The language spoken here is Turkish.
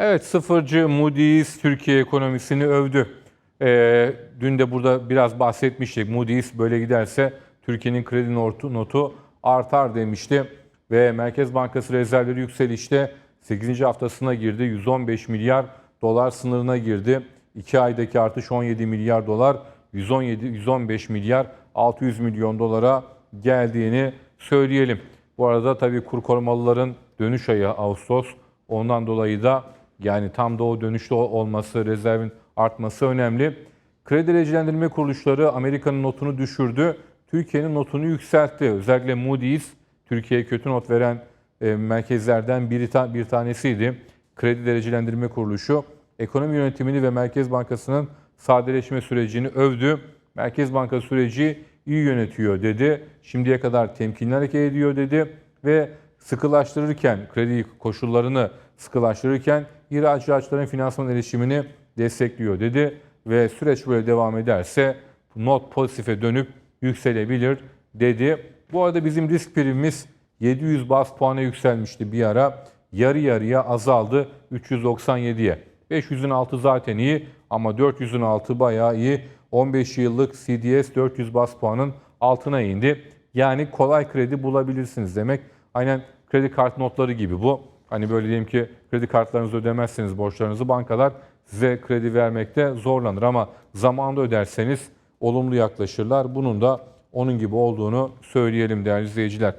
Evet sıfırcı Moody's Türkiye ekonomisini övdü. Ee, dün de burada biraz bahsetmiştik. Moody's böyle giderse Türkiye'nin kredi notu, artar demişti. Ve Merkez Bankası rezervleri yükselişte 8. haftasına girdi. 115 milyar dolar sınırına girdi. 2 aydaki artış 17 milyar dolar, 117 115 milyar 600 milyon dolara geldiğini söyleyelim. Bu arada tabii kur korumalıların dönüş ayı Ağustos. Ondan dolayı da yani tam da o dönüşte olması, rezervin artması önemli. Kredi derecelendirme kuruluşları Amerika'nın notunu düşürdü. Türkiye'nin notunu yükseltti. Özellikle Moody's Türkiye'ye kötü not veren e, merkezlerden biri ta- bir tanesiydi. Kredi derecelendirme kuruluşu ekonomi yönetimini ve Merkez Bankası'nın sadeleşme sürecini övdü. Merkez Bankası süreci iyi yönetiyor dedi. Şimdiye kadar temkinli hareket ediyor dedi ve sıkılaştırırken, kredi koşullarını sıkılaştırırken ihracatçıların finansman erişimini destekliyor dedi ve süreç böyle devam ederse not pozitife dönüp yükselebilir dedi. Bu arada bizim risk primimiz 700 bas puana yükselmişti bir ara. Yarı yarıya azaldı 397'ye. 500'ün altı zaten iyi ama 400'ün altı bayağı iyi. 15 yıllık CDS 400 bas puanın altına indi. Yani kolay kredi bulabilirsiniz demek. Aynen kredi kart notları gibi bu. Hani böyle diyelim ki kredi kartlarınızı ödemezseniz borçlarınızı bankalar size kredi vermekte zorlanır ama zamanında öderseniz olumlu yaklaşırlar. Bunun da onun gibi olduğunu söyleyelim değerli izleyiciler.